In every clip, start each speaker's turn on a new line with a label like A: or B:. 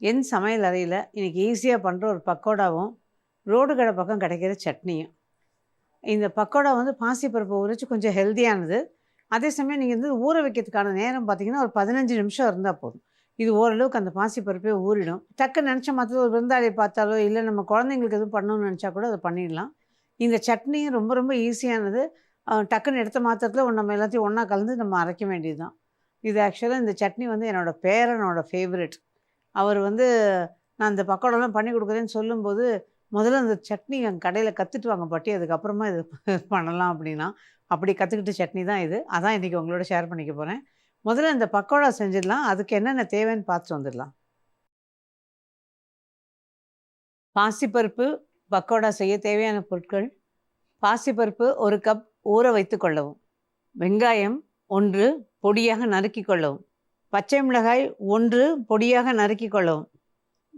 A: என் சமையல் அறையில் இன்றைக்கி ஈஸியாக பண்ணுற ஒரு பக்கோடாவும் ரோடு கடை பக்கம் கிடைக்கிற சட்னியும். இந்த பக்கோடா வந்து பாசிப்பருப்பு உரைச்சி கொஞ்சம் ஹெல்த்தியானது அதே சமயம் நீங்கள் வந்து ஊற வைக்கிறதுக்கான நேரம் பார்த்தீங்கன்னா ஒரு பதினஞ்சு நிமிஷம் இருந்தால் போதும். இது ஓரளவுக்கு அந்த பாசிப்பருப்பே ஊறிடும். டக்கு நினச்ச மாத்திரம் ஒரு விருந்தாளியை பார்த்தாலோ இல்லை நம்ம குழந்தைங்களுக்கு எதுவும் பண்ணணும்னு நினச்சா கூட அதை பண்ணிடலாம். இந்த சட்னியும் ரொம்ப ரொம்ப ஈஸியானது டக்குன்னு எடுத்த மாத்திரத்தில் நம்ம எல்லாத்தையும் ஒன்றா கலந்து நம்ம அரைக்க வேண்டியது தான் இது ஆக்சுவலாக இந்த சட்னி வந்து என்னோடய பேரனோட ஃபேவரெட் அவர் வந்து நான் இந்த பக்கோடெல்லாம் பண்ணி கொடுக்குறேன்னு சொல்லும்போது முதல்ல அந்த சட்னி என் கடையில் கற்றுட்டு வாங்க பாட்டி அதுக்கப்புறமா இது பண்ணலாம் அப்படின்னா. அப்படி கற்றுக்கிட்ட சட்னி தான் இது. அதான் இன்றைக்கி உங்களோட ஷேர் பண்ணிக்க போகிறேன் முதல்ல இந்த பக்கோடா செஞ்சிடலாம். அதுக்கு என்னென்ன தேவைன்னு பார்த்துட்டு வந்துடலாம். பாசிப்பருப்பு பக்கோடா செய்ய தேவையான பொருட்கள். பாசிப்பருப்பு ஒரு கப் ஊற வைத்து கொள்ளவும். வெங்காயம் ஒன்று பொடியாக நறுக்கி கொள்ளவும். பச்சை மிளகாய் ஒன்று பொடியாக நறுக்கி கொள்ளவும்.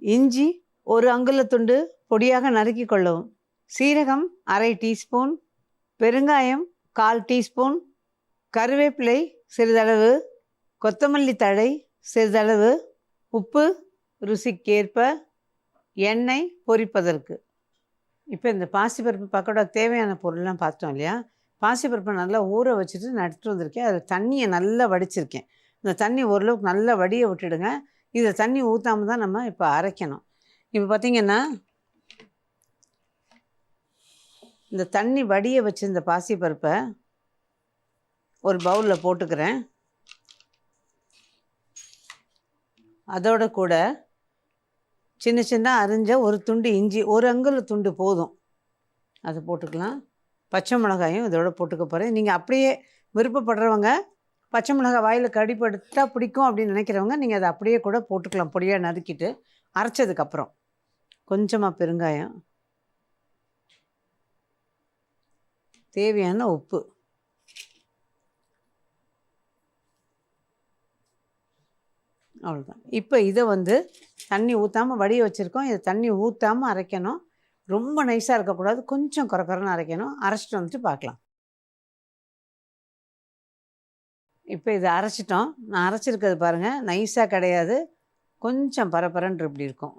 A: இஞ்சி ஒரு அங்குலத்துண்டு பொடியாக நறுக்கி கொள்ளவும். சீரகம் அரை டீஸ்பூன். பெருங்காயம் கால் டீஸ்பூன். கருவேப்பிலை சிறிதளவு. கொத்தமல்லி தழை சிறிதளவு. உப்பு ருசிக்கேற்ப. எண்ணெய் பொரிப்பதற்கு. இப்போ இந்த பாசிப்பருப்பு பக்கோடா தேவையான பொருள்லாம் பார்த்தோம் இல்லையா? பாசிப்பருப்பை நல்லா ஊற வச்சுட்டு நட்டு வந்திருக்கேன். அதில் தண்ணியை நல்லா வடிச்சிருக்கேன். இந்த தண்ணி ஓரளவுக்கு நல்லா வடிய விட்டுடுங்க. இதில் தண்ணி ஊற்றாம தான் நம்ம இப்போ அரைக்கணும். இப்போ பார்த்தீங்கன்னா இந்த தண்ணி வடிய வச்சிருந்த பாசிப்பருப்பை ஒரு பவுலில் போட்டுக்கிறேன். அதோட கூட சின்ன சின்ன அரிஞ்ச ஒரு துண்டு இஞ்சி ஒரு அங்குல துண்டு போதும். அதை போட்டுக்கலாம். பச்சை மிளகாயும் இதோட போட்டுக்க போகிறேன் நீங்கள் அப்படியே விருப்பப்படுறவங்க பச்சை மிளகாய் வாயில் கடிப்படுத்தா பிடிக்கும் அப்படின்னு நினைக்கிறவங்க நீங்கள் அதை அப்படியே கூட போட்டுக்கலாம். பொடியாக நறுக்கிட்டு அரைச்சதுக்கப்புறம் கொஞ்சமாக பெருங்காயம். தேவையான உப்பு. அவ்வளோதான் இப்போ இதை வந்து தண்ணி ஊற்றாமல் வடிய வச்சுருக்கோம். இதை தண்ணி ஊற்றாமல் அரைக்கணும். ரொம்ப நைஸாக இருக்கக்கூடாது. கொஞ்சம் குறக்குறன்னு அரைக்கணும். அரைச்சிட்டு வந்துட்டு பார்க்கலாம். இப்போ இதை அரைச்சிட்டோம். நான் அரைச்சிருக்கிறது பாருங்கள் நைஸாக கிடையாது. கொஞ்சம் பரபரன்னு இப்படி இருக்கும்.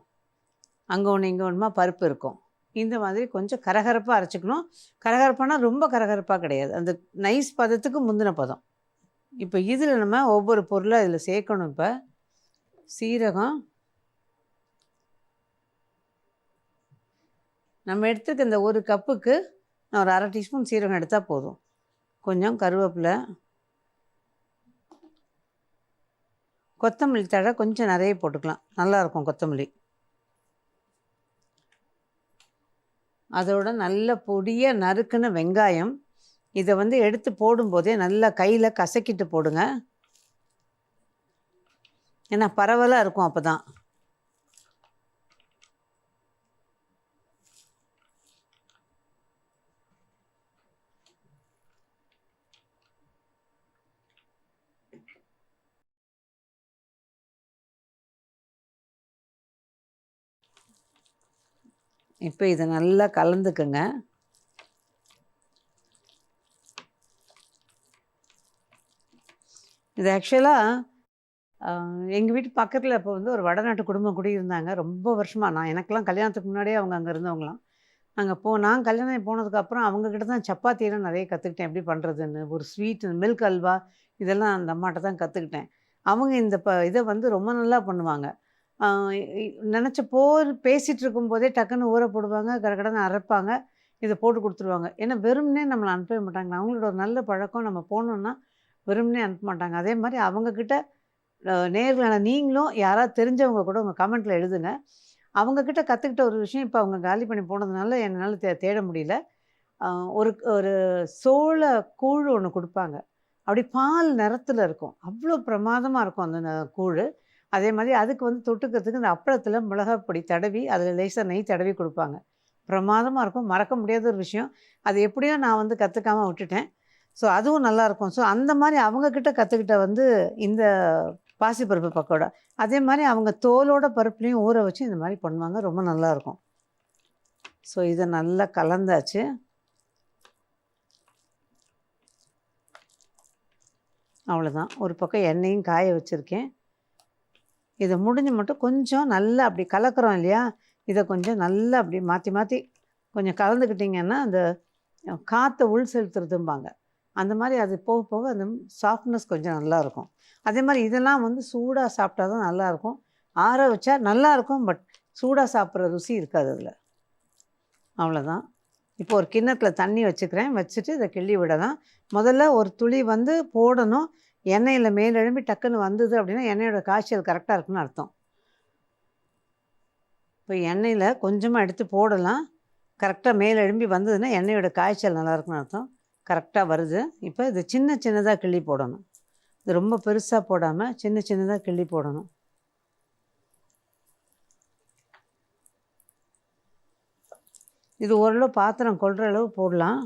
A: அங்கே ஒன்று இங்கே ஒன்றுமா பருப்பு இருக்கும். இந்த மாதிரி கொஞ்சம் கரகரப்பாக அரைச்சிக்கணும். கரகரப்பானா ரொம்ப கரகரப்பாக கிடையாது. அந்த நைஸ் பதத்துக்கு முந்தின பதம். இப்போ இதில் நம்ம ஒவ்வொரு பொருளாக இதில் சேர்க்கணும் இப்போ. சீரகம். நம்ம எடுத்துருக்க இந்த ஒரு கப்புக்கு நான் ஒரு அரை டீஸ்பூன் சீரகம் எடுத்தால் போதும். கொஞ்சம் கருவேப்பிலை. கொத்தமல்லி தழை கொஞ்சம் நிறைய போட்டுக்கலாம். நல்லாயிருக்கும் கொத்தமல்லி. அதோட நல்ல பொடிய நறுக்குன வெங்காயம். இதை வந்து எடுத்து போடும்போதே நல்லா கையில் கசக்கிட்டு போடுங்க. ஏன்னா பரவலாக இருக்கும் அப்போ தான் இப்போ இதை நல்லா கலந்துக்குங்க. இது ஆக்சுவலாக எங்கள் வீட்டு பக்கத்தில் இப்போ வந்து ஒரு வடநாட்டு குடும்பம் குடியிருந்தாங்க ரொம்ப வருஷமாக நான் எனக்கெல்லாம் கல்யாணத்துக்கு முன்னாடியே அவங்க அங்கே இருந்தவங்களாம். அங்கே போ நான் கல்யாணம் போனதுக்கப்புறம் அவங்கக்கிட்ட தான் சப்பாத்தியெல்லாம் நிறைய கற்றுக்கிட்டேன் எப்படி பண்ணுறதுன்னு ஒரு ஸ்வீட் மில்க் அல்வா இதெல்லாம் அந்த அம்மாட்ட தான் கற்றுக்கிட்டேன் அவங்க இந்த ப இதை வந்து ரொம்ப நல்லா பண்ணுவாங்க. நினச்ச போர் பேசிகிட்டு இருக்கும்போதே டக்குன்னு ஊற போடுவாங்க கடகடன்னு அரைப்பாங்க இதை போட்டு கொடுத்துருவாங்க. ஏன்னா வெறும்னே நம்மளை அனுப்பவே மாட்டாங்க. அவங்களோட ஒரு நல்ல பழக்கம் நம்ம போனோம்னா வெறும்னே அனுப்ப மாட்டாங்க. அதே மாதிரி அவங்கக்கிட்ட நேர்களான நீங்களும் யாராவது தெரிஞ்சவங்க கூட உங்கள் கமெண்ட்டில் எழுதுங்க. அவங்கக்கிட்ட கற்றுக்கிட்ட ஒரு விஷயம் இப்போ அவங்க காலி பண்ணி போனதுனால என்னால் தே தேட முடியல. ஒரு ஒரு சோள கூழ் ஒன்று கொடுப்பாங்க. அப்படி பால் நிறத்தில் இருக்கும். அவ்வளோ பிரமாதமாக இருக்கும் அந்த ந- கூழ். அதே மாதிரி அதுக்கு வந்து தொட்டுக்கிறதுக்கு இந்த அப்பளத்தில் மிளகாப்பொடி தடவி அதில் லேசாக நெய் தடவி கொடுப்பாங்க. பிரமாதமாக இருக்கும். மறக்க முடியாத ஒரு விஷயம். அது எப்படியோ நான் வந்து கற்றுக்காமல் விட்டுட்டேன். ஸோ அதுவும் நல்லாயிருக்கும். ஸோ அந்த மாதிரி அவங்கக்கிட்ட கற்றுக்கிட்ட வந்து இந்த பாசிப்பருப்பு பக்கோடா. அதே மாதிரி அவங்க தோலோட பருப்புலையும் ஊற வச்சு இந்த மாதிரி பண்ணுவாங்க. ரொம்ப நல்லாயிருக்கும். ஸோ இதை நல்லா கலந்தாச்சு. அவ்வளோதான் ஒரு பக்கம் எண்ணெயும் காய வச்சுருக்கேன். இதை முடிஞ்சு மட்டும் கொஞ்சம் நல்லா அப்படி கலக்கிறோம் இல்லையா? இதை கொஞ்சம் நல்லா அப்படி மாற்றி மாற்றி கொஞ்சம் கலந்துக்கிட்டிங்கன்னா அந்த காற்றை உள் செலுத்துறதும்பாங்க. அந்த மாதிரி அது போக போக அந்த சாஃப்ட்னஸ் கொஞ்சம் நல்லாயிருக்கும் அதே மாதிரி இதெல்லாம் வந்து சூடாக சாப்பிட்டா தான் நல்லாயிருக்கும் ஆற வச்சா நல்லாயிருக்கும் பட் சூடாக சாப்பிட்ற ருசி இருக்காது அதில். அவ்வளோதான் இப்போ ஒரு கிண்ணத்தில் தண்ணி வச்சுக்கிறேன். வச்சுட்டு இதை கிள்ளி விடலாம். முதல்ல ஒரு துளி வந்து போடணும். எண்ணெயில் மேலெழும்பி டக்குன்னு வந்தது அப்படின்னா எண்ணெயோட காய்ச்சல் கரெக்டாக இருக்குன்னு அர்த்தம். இப்போ எண்ணெயில் கொஞ்சமாக எடுத்து போடலாம். கரெக்டாக மேலெழும்பி வந்ததுன்னா எண்ணெயோட காய்ச்சல் நல்லா இருக்குன்னு அர்த்தம். கரெக்டாக வருது. இப்போ இது சின்ன சின்னதாக கிள்ளி போடணும். இது ரொம்ப பெருசாக போடாமல் சின்ன சின்னதாக கிள்ளி போடணும். இது ஓரளவு பாத்திரம் கொள்கிற அளவு போடலாம்.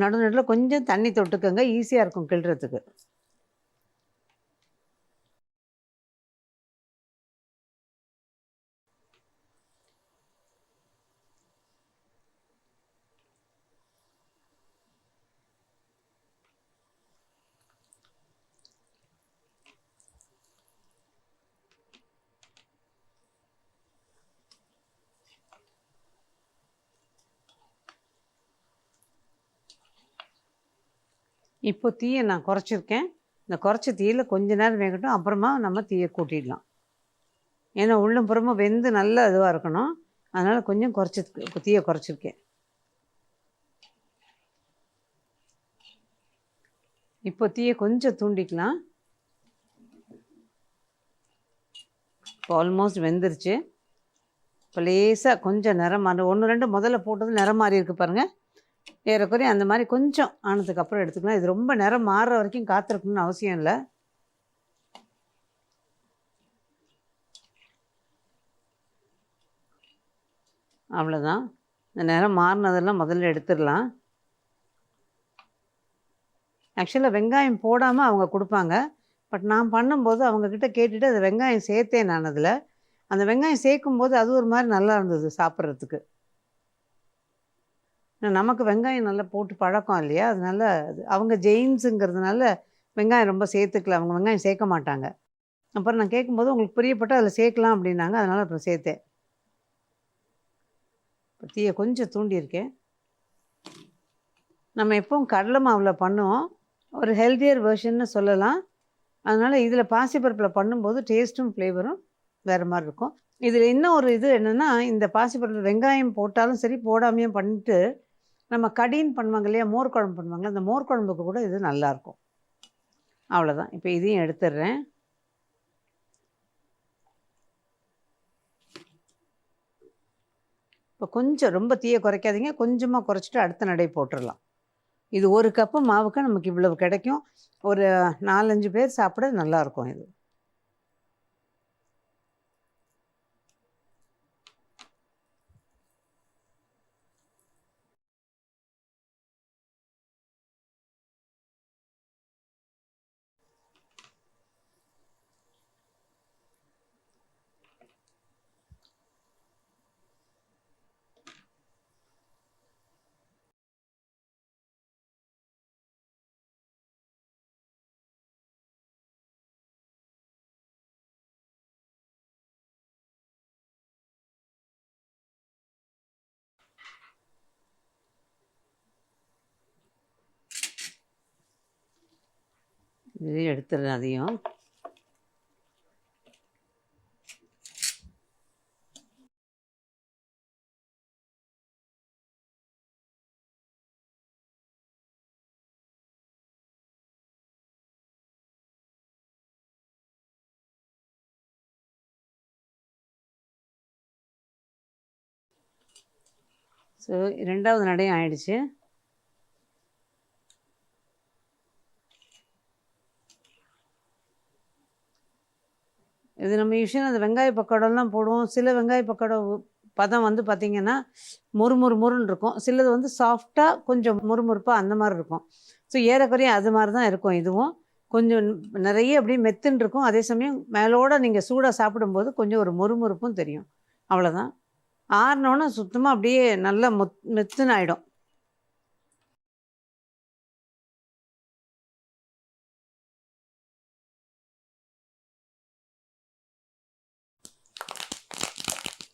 A: நடு நடுவில் கொஞ்சம் தண்ணி தொட்டுக்கோங்க. ஈஸியாக இருக்கும் கிள்றதுக்கு. இப்போ தீயை நான் குறைச்சிருக்கேன். இந்த குறைச்ச தீயில் கொஞ்ச நேரம் வேகட்டும் அப்புறமா நம்ம தீயை கூட்டிடலாம். ஏன்னா உள்ளும் புறமும் வெந்து நல்ல இதுவாக இருக்கணும். அதனால் கொஞ்சம் குறைச்சி இப்போ தீயை குறைச்சிருக்கேன். இப்போ தீயை கொஞ்சம் தூண்டிக்கலாம். இப்போ ஆல்மோஸ்ட் வெந்துருச்சு. இப்போ லேசாக கொஞ்சம் நிறம் மாறி ஒன்று ரெண்டு முதல்ல போட்டது நிறம் மாறி இருக்கு பாருங்கள் ஏறக்குறைய அந்த மாதிரி கொஞ்சம் ஆனதுக்கப்புறம் எடுத்துக்கலாம் இது ரொம்ப நேரம் மாறுற வரைக்கும் காத்திருக்கணும்னு அவசியம் இல்லை. அவ்வளோதான் இந்த நேரம் மாறினதெல்லாம் முதல்ல எடுத்துடலாம். ஆக்சுவலாக வெங்காயம் போடாமல் அவங்க கொடுப்பாங்க. பட் நான் பண்ணும்போது அவங்கக்கிட்ட கேட்டுட்டு அது வெங்காயம் சேர்த்தேன் நான் அதில். அந்த வெங்காயம் சேர்க்கும்போது அது ஒரு மாதிரி நல்லா இருந்தது சாப்பிட்றதுக்கு. நமக்கு வெங்காயம் நல்லா போட்டு பழக்கம் இல்லையா? அதனால அது அவங்க ஜெயின்ஸுங்கிறதுனால வெங்காயம் ரொம்ப சேர்த்துக்கல. அவங்க வெங்காயம் சேர்க்க மாட்டாங்க. அப்புறம் நான் கேட்கும்போது உங்களுக்கு புரியப்பட்டு அதில் சேர்க்கலாம் அப்படின்னாங்க. அதனால் அப்புறம் சேர்த்தேன். தீயை கொஞ்சம் தூண்டியிருக்கேன் நம்ம எப்பவும் கடலை மாவில் பண்ணுவோம். ஒரு ஹெல்த்தியர் வெர்ஷன்னு சொல்லலாம். அதனால் இதில் பாசிப்பருப்பில் பண்ணும்போது டேஸ்ட்டும் ஃப்ளேவரும் வேறு மாதிரி இருக்கும். இதில் இன்னும் ஒரு இது என்னென்னா இந்த பாசிப்பருப்பு வெங்காயம் போட்டாலும் சரி போடாமையும் பண்ணிட்டு நம்ம கடின்னு பண்ணுவாங்க இல்லையா மோர் குழம்பு பண்ணுவாங்க அந்த மோர் குழம்புக்கு கூட இது நல்லாயிருக்கும் அவ்வளோதான் இப்போ இதையும் எடுத்துடுறேன். இப்போ கொஞ்சம் ரொம்ப தீயை குறைக்காதீங்க. கொஞ்சமாக குறைச்சிட்டு அடுத்த நடை போட்டுடலாம். இது ஒரு கப்பு மாவுக்கு நமக்கு இவ்வளவு கிடைக்கும். ஒரு நாலஞ்சு பேர் சாப்பிட நல்லாயிருக்கும் இது. இதையும் எடுத்துடுறேன் அதையும். ஸோ ரெண்டாவது நடையும் ஆயிடுச்சு. இது நம்ம யூஸ்வலாக அந்த வெங்காய பக்கோடெல்லாம் போடுவோம். சில வெங்காய பக்கோடா பதம் வந்து பார்த்திங்கன்னா முறுமுறு முறுன்னு இருக்கும். சிலது வந்து சாஃப்டாக கொஞ்சம் முறுமுறுப்பாக அந்த மாதிரி இருக்கும். ஸோ ஏறக்குறைய அது மாதிரி தான் இருக்கும் இதுவும். கொஞ்சம் நிறைய அப்படியே மெத்துன்னு இருக்கும். அதே சமயம் மேலோட நீங்கள் சூடாக சாப்பிடும்போது கொஞ்சம் ஒரு முறுமுறுப்பும் தெரியும். அவ்வளோதான் ஆறினோன்னா சுத்தமாக அப்படியே நல்லா மொத் மெத்துன்னு ஆகிடும்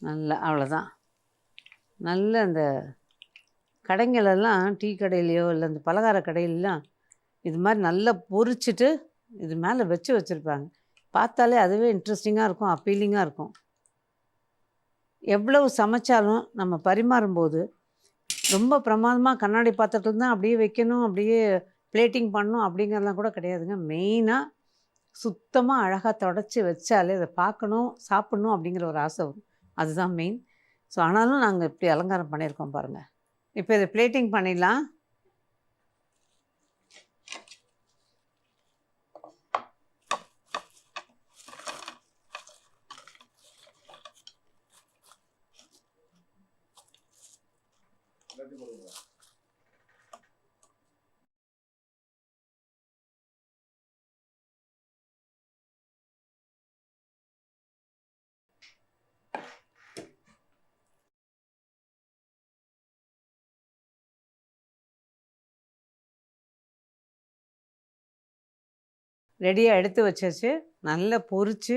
A: நல்லா அவ்வளோதான் நல்ல அந்த கடைங்களெல்லாம் டீ கடையிலையோ இல்லை அந்த பலகார கடையிலலாம் இது மாதிரி நல்லா பொரிச்சிட்டு இது மேலே வச்சு வச்சுருப்பாங்க. பார்த்தாலே அதுவே இன்ட்ரெஸ்டிங்காக இருக்கும் அப்பீலிங்காக இருக்கும். எவ்வளவு சமைச்சாலும் நம்ம பரிமாறும்போது ரொம்ப பிரமாதமாக கண்ணாடி பாத்திரத்தில் தான் அப்படியே வைக்கணும் அப்படியே பிளேட்டிங் பண்ணணும் அப்படிங்கிறதெல்லாம் கூட கிடையாதுங்க. மெயினாக சுத்தமாக அழகாக தொடச்சி வச்சாலே அதை பார்க்கணும் சாப்பிட்ணும் அப்படிங்கிற ஒரு ஆசை வரும். அதுதான் மெயின் ஸோ ஆனாலும் நாங்கள் இப்படி அலங்காரம் பண்ணியிருக்கோம் பாருங்கள் இப்போ இதை பிளேட்டிங் பண்ணிடலாம். ரெடியாக எடுத்து வச்சாச்சு. நல்லா பொறிச்சு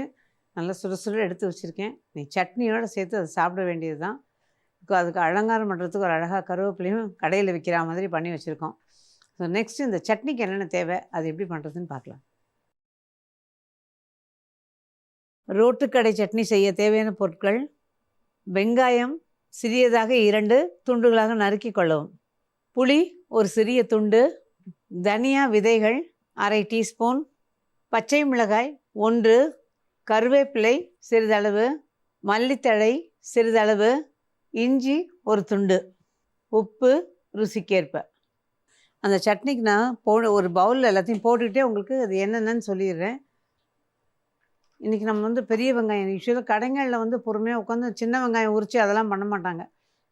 A: நல்லா சுட எடுத்து வச்சுருக்கேன். நீ சட்னியோடு சேர்த்து அதை சாப்பிட வேண்டியது தான் அதுக்கு அலங்காரம் பண்ணுறதுக்கு ஒரு அழகாக கருவேப்பிலையும் கடையில் விற்கிற மாதிரி பண்ணி வச்சுருக்கோம். ஸோ நெக்ஸ்ட்டு இந்த சட்னிக்கு என்னென்ன தேவை அது எப்படி பண்ணுறதுன்னு பார்க்கலாம். ரோட்டுக்கடை சட்னி செய்ய தேவையான பொருட்கள் வெங்காயம் சிறியதாக இரண்டு துண்டுகளாக நறுக்கி கொள்ளவும். புளி ஒரு சிறிய துண்டு தனியா விதைகள் அரை டீஸ்பூன் பச்சை மிளகாய் ஒன்று. கருவேப்பிலை சிறிதளவு. மல்லித்தழை சிறிதளவு. இஞ்சி ஒரு துண்டு. உப்பு ருசிக்கேற்ப. அந்த சட்னிக்கு நான் போ ஒரு பவுலில் எல்லாத்தையும் போட்டுக்கிட்டே உங்களுக்கு அது என்னென்னு சொல்லிடுறேன். இன்றைக்கி நம்ம வந்து பெரிய வெங்காயம் யூஸ்வலாக கடைங்களில் வந்து பொறுமையாக உட்காந்து சின்ன வெங்காயம் உரித்து அதெல்லாம் பண்ண மாட்டாங்க.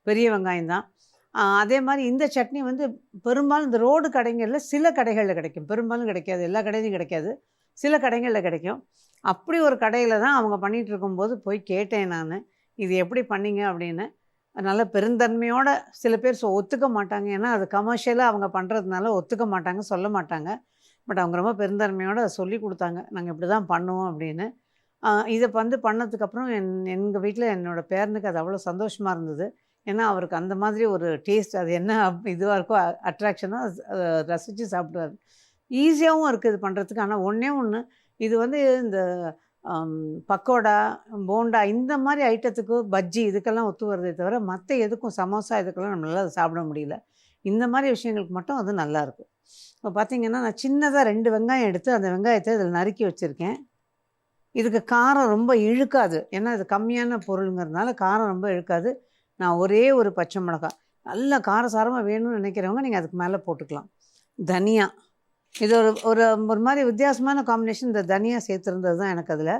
A: பெரிய வெங்காயம் தான். அதே மாதிரி இந்த சட்னி வந்து பெரும்பாலும் இந்த ரோடு கடைங்களில் சில கடைகளில் கிடைக்கும். பெரும்பாலும் கிடைக்காது. எல்லா கடையிலையும் கிடைக்காது. சில கடைகளில் கிடைக்கும். அப்படி ஒரு கடையில் தான் அவங்க பண்ணிகிட்டு இருக்கும்போது போய் கேட்டேன் நான். இது எப்படி பண்ணிங்க அப்படின்னு. நல்ல பெருந்தன்மையோட சில பேர் சொ ஒத்துக்க மாட்டாங்க. ஏன்னா அது கமர்ஷியலாக அவங்க பண்ணுறதுனால ஒத்துக்க மாட்டாங்க சொல்ல மாட்டாங்க. பட் அவங்க ரொம்ப பெருந்தன்மையோடு அதை சொல்லி கொடுத்தாங்க. நாங்கள் இப்படி தான் பண்ணுவோம் அப்படின்னு. இதை வந்து பண்ணதுக்கப்புறம் என் எங்கள் வீட்டில் என்னோடய பேரனுக்கு அது அவ்வளோ சந்தோஷமாக இருந்தது. ஏன்னா அவருக்கு அந்த மாதிரி ஒரு டேஸ்ட் அது என்ன இதுவாக இருக்கோ அட்ராக்ஷனாக ரசித்து சாப்பிடுவார். ஈஸியாகவும் இருக்குது இது பண்ணுறதுக்கு ஆனால் ஒன்றே ஒன்று இது வந்து இந்த பக்கோடா போண்டா இந்த மாதிரி ஐட்டத்துக்கு பஜ்ஜி இதுக்கெல்லாம் ஒத்து வருதே தவிர மற்ற எதுக்கும் சமோசா இதுக்கெல்லாம் நம்மளால் சாப்பிட முடியல. இந்த மாதிரி விஷயங்களுக்கு மட்டும் அது நல்லாயிருக்கும் இப்போ பார்த்திங்கன்னா நான் சின்னதாக ரெண்டு வெங்காயம் எடுத்து அந்த வெங்காயத்தை இதில் நறுக்கி வச்சுருக்கேன். இதுக்கு காரம் ரொம்ப இழுக்காது. ஏன்னா இது கம்மியான பொருளுங்கிறதுனால காரம் ரொம்ப இழுக்காது. நான் ஒரே ஒரு பச்சை மிளகாய். நல்ல காரசாரமாக வேணும்னு நினைக்கிறவங்க நீங்கள் அதுக்கு மேலே போட்டுக்கலாம். தனியா. இது ஒரு ஒரு ஒரு மாதிரி வித்தியாசமான காம்பினேஷன் இந்த தனியாக சேர்த்துருந்தது தான் எனக்கு அதில்.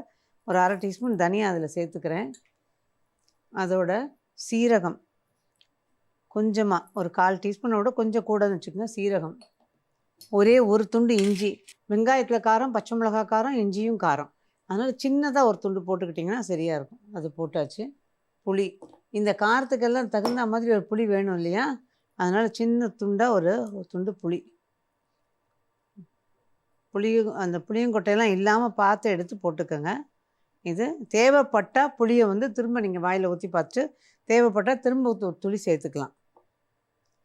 A: ஒரு அரை டீஸ்பூன் தனியாக அதில் சேர்த்துக்கிறேன். அதோட சீரகம் கொஞ்சமாக ஒரு கால் டீஸ்பூனோட கொஞ்சம் கூடன்னு வச்சுக்கோங்க சீரகம். ஒரே ஒரு துண்டு இஞ்சி. வெங்காயத்தில் காரம் பச்சை மிளகா காரம் இஞ்சியும் காரம். அதனால் சின்னதாக ஒரு துண்டு போட்டுக்கிட்டிங்கன்னா சரியாக இருக்கும். அது போட்டாச்சு. புளி. இந்த காரத்துக்கெல்லாம் தகுந்த மாதிரி ஒரு புளி வேணும் இல்லையா? அதனால் சின்ன துண்டாக ஒரு துண்டு புளி. புளியும் அந்த புளியங்கொட்டையெல்லாம் இல்லாமல் பார்த்து எடுத்து போட்டுக்கோங்க. இது தேவைப்பட்டால் புளியை வந்து திரும்ப நீங்கள் வாயில் ஊற்றி பார்த்து தேவைப்பட்டால் திரும்ப ஒரு துளி சேர்த்துக்கலாம்.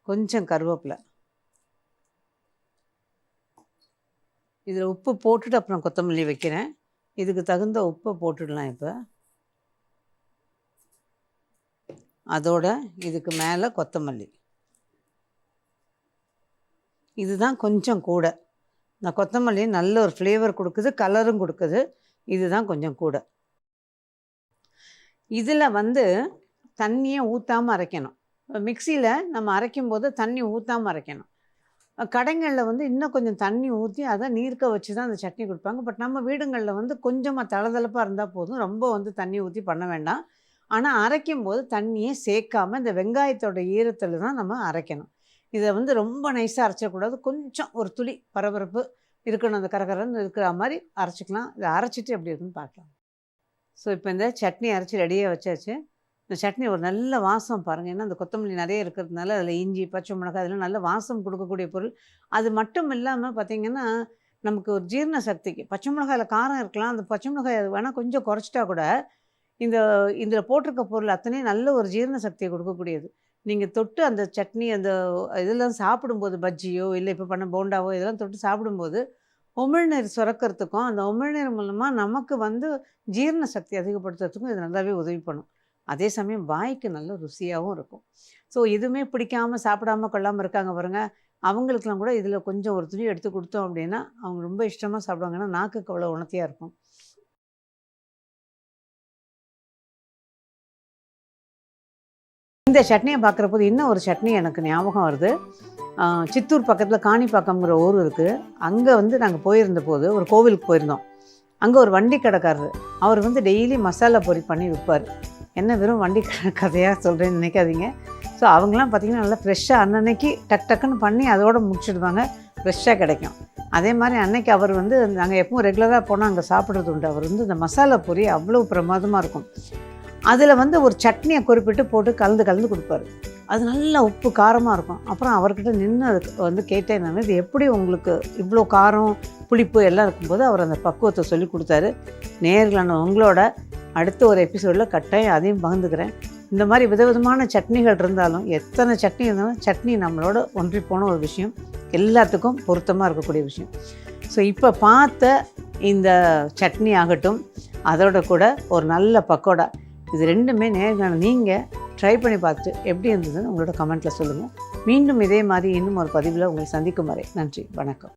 A: கொஞ்சம் கருவேப்பிலை. இதில் உப்பு போட்டுட்டு அப்புறம் கொத்தமல்லி வைக்கிறேன். இதுக்கு தகுந்த உப்பை போட்டுடலாம் இப்போ. அதோட இதுக்கு மேலே கொத்தமல்லி. இதுதான் கொஞ்சம் கூட. இந்த கொத்தமல்லி நல்ல ஒரு ஃப்ளேவர் கொடுக்குது கலரும் கொடுக்குது. இதுதான் கொஞ்சம் கூட. இதில் வந்து தண்ணியை ஊற்றாமல் அரைக்கணும். மிக்சியில் நம்ம அரைக்கும் போது தண்ணி ஊற்றாமல் அரைக்கணும். கடைங்களில் வந்து இன்னும் கொஞ்சம் தண்ணி ஊற்றி அதை நீர்க்க வச்சு தான் அந்த சட்னி கொடுப்பாங்க. பட் நம்ம வீடுங்களில் வந்து கொஞ்சமாக தளதளப்பாக இருந்தால் போதும். ரொம்ப வந்து தண்ணி ஊற்றி பண்ண வேண்டாம். ஆனால் அரைக்கும் போது தண்ணியை சேர்க்காமல் இந்த வெங்காயத்தோட ஈரத்தில் தான் நம்ம அரைக்கணும். இதை வந்து ரொம்ப நைஸாக அரைச்சக்கூடாது. கொஞ்சம் ஒரு துளி பரபரப்பு இருக்கணும். அந்த கரகரன்னு இருக்கிற மாதிரி அரைச்சிக்கலாம். இதை அரைச்சிட்டு எப்படி இருக்குன்னு பார்க்கலாம். ஸோ இப்போ இந்த சட்னி அரைச்சி ரெடியாக வச்சாச்சு. இந்த சட்னி ஒரு நல்ல வாசம் பாருங்கள் ஏன்னா அந்த கொத்தமல்லி நிறைய இருக்கிறதுனால அதில் இஞ்சி பச்சை மிளகாய் அதெல்லாம் நல்ல வாசம் கொடுக்கக்கூடிய பொருள். அது மட்டும் இல்லாமல் பார்த்திங்கன்னா நமக்கு ஒரு ஜீரண சக்திக்கு பச்சை மிளகாயில் காரம் இருக்கலாம். அந்த பச்சை மிளகாய் வேணால் கொஞ்சம் குறைச்சிட்டா கூட இந்த இதில் போட்டிருக்க பொருள் அத்தனையும் நல்ல ஒரு ஜீரண சக்தியை கொடுக்கக்கூடியது. நீங்கள் தொட்டு அந்த சட்னி அந்த இதெல்லாம் சாப்பிடும்போது பஜ்ஜியோ இல்லை இப்போ பண்ண போண்டாவோ இதெல்லாம் தொட்டு சாப்பிடும்போது உமிழ்நீர் சுரக்கிறதுக்கும் அந்த உமிழ்நீர் மூலமாக நமக்கு வந்து ஜீரண சக்தி அதிகப்படுத்துறதுக்கும் இது நல்லாவே உதவி பண்ணும். அதே சமயம் வாய்க்கு நல்ல ருசியாகவும் இருக்கும். ஸோ எதுவுமே பிடிக்காம சாப்பிடாம கொள்ளாமல் இருக்காங்க பாருங்கள் அவங்களுக்குலாம் கூட இதில் கொஞ்சம் ஒரு துணி எடுத்து கொடுத்தோம் அப்படின்னா அவங்க ரொம்ப இஷ்டமாக சாப்பிடுவாங்கன்னா நாக்குக்கு அவ்வளோ உணர்த்தியாக இருக்கும். இந்த சட்னியை பார்க்குற போது இன்னும் ஒரு சட்னி எனக்கு ஞாபகம் வருது. சித்தூர் பக்கத்தில் காணிப்பாக்கம்ங்கிற ஊர் இருக்குது அங்கே வந்து நாங்கள் போயிருந்த போது ஒரு கோவிலுக்கு போயிருந்தோம். அங்கே ஒரு வண்டி கடைக்காரர் அவர் வந்து டெய்லி மசாலா பொரி பண்ணி விற்பார் என்ன வெறும் வண்டி கடை கதையாக சொல்கிறேன்னு நினைக்காதீங்க. ஸோ அவங்களாம் பார்த்தீங்கன்னா நல்லா ஃப்ரெஷ்ஷாக அன்னன்னைக்கு டக் டக்குன்னு பண்ணி அதோடு முடிச்சுடுவாங்க. ஃப்ரெஷ்ஷாக கிடைக்கும். அதே மாதிரி அன்னைக்கு அவர் வந்து நாங்கள் எப்பவும் ரெகுலராக போனால் அங்கே சாப்பிட்றது உண்டு. அவர் வந்து இந்த மசாலா பொரி அவ்வளோ பிரமாதமாக இருக்கும். அதில் வந்து ஒரு சட்னியை குறிப்பிட்டு போட்டு கலந்து கலந்து கொடுப்பாரு. அது நல்லா உப்பு காரமாக இருக்கும். அப்புறம் அவர்கிட்ட நின்று அது வந்து கேட்டேன் நான் இது எப்படி உங்களுக்கு இவ்வளோ காரம் புளிப்பு எல்லாம் இருக்கும்போது அவர் அந்த பக்குவத்தை சொல்லி கொடுத்தாரு. நேர்களான உங்களோட அடுத்த ஒரு எபிசோடில் கட்டாயம் அதையும் பகிர்ந்துக்கிறேன். இந்த மாதிரி விதவிதமான சட்னிகள் இருந்தாலும் எத்தனை சட்னி இருந்தாலும் சட்னி நம்மளோட ஒன்றி போன ஒரு விஷயம். எல்லாத்துக்கும் பொருத்தமாக இருக்கக்கூடிய விஷயம். ஸோ இப்போ பார்த்த இந்த சட்னி ஆகட்டும் அதோட கூட ஒரு நல்ல பக்கோடா இது ரெண்டுமே நேர்காணல். நீங்கள் ட்ரை பண்ணி பார்த்துட்டு எப்படி இருந்ததுன்னு உங்களோட கமெண்ட்டில் சொல்லுங்கள் மீண்டும் இதே மாதிரி இன்னும் ஒரு பதிவில் உங்களை சந்திக்கும் வரை நன்றி வணக்கம்.